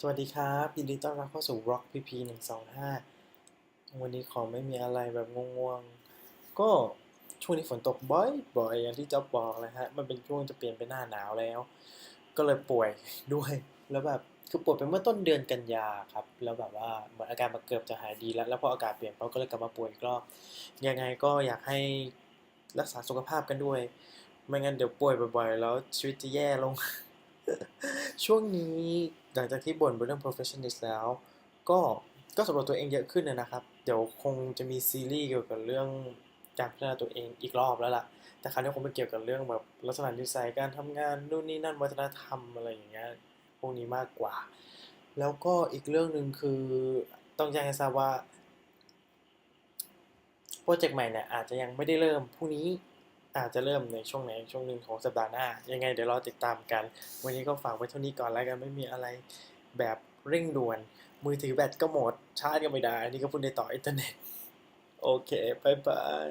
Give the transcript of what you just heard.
สวัสดีครับ ยินดีต้อนรับเข้าสู่ Rock PP 125 วันนี้ขอไม่มีอะไรแบบง่วงๆ ก็ช่วงนี้ฝนตกบ่อยๆอย่างที่จ๊อบบอกเลยฮะ มันเป็นช่วงจะเปลี่ยนเป็นหน้าหนาวแล้ว ก็เลยป่วยด้วย แล้วแบบคือป่วยไปเมื่อต้นเดือนกันยาครับ แล้วแบบว่าเหมือนอาการมันเกือบจะหายดีแล้ว แล้วพออากาศเปลี่ยนปั๊บก็เลยกลับมาป่วยอีกรอบ ยังไงก็อยากให้รักษาสุขภาพกันด้วย ไม่งั้นเดี๋ยวป่วยบ่อยๆ แล้วชีวิตจะแย่ลง ช่วงนี้ หลังจากที่บ่นเรื่อง perfectionist แล้ว ก็ก็สำรวจตัวเองเยอะขึ้นนะนะครับ เดี๋ยวคงจะมีซีรีส์เกี่ยวกับเรื่องการพัฒนาตัวเองอีกรอบแล้วล่ะ แต่คราวนี้คงเป็นเกี่ยวกับเรื่องแบบลักษณะนิสัยการทำงานนู่นนี่นั่นวัฒนธรรมอะไรอย่างเงี้ยพวกนี้มากกว่า แล้วก็อีกเรื่องหนึ่งคือต้องแจ้งให้ทราบว่าโปรเจกต์ใหม่เนี่ยอาจจะยังไม่ได้เริ่มพรุ่งนี้ อาจจะเริ่มในช่วงไหนช่วงหนึ่งของสัปดาห์หน้า ยังไงเดี๋ยวรอติดตามกัน วันนี้ก็ฝากไว้เท่านี้ก่อนแล้วกันไม่มีอะไรแบบเร่งด่วน มือถือแบตก็หมดชาร์จก็ไม่ได้ อันนี้ก็พูดในต่ออินเทอร์เน็ต โอเคบายบาย